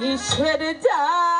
বিষের জ্বালা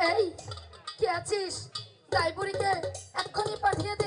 এই কে আছিস? লাইব্রেরিতে এক্ষুনি পাঠিয়ে দে।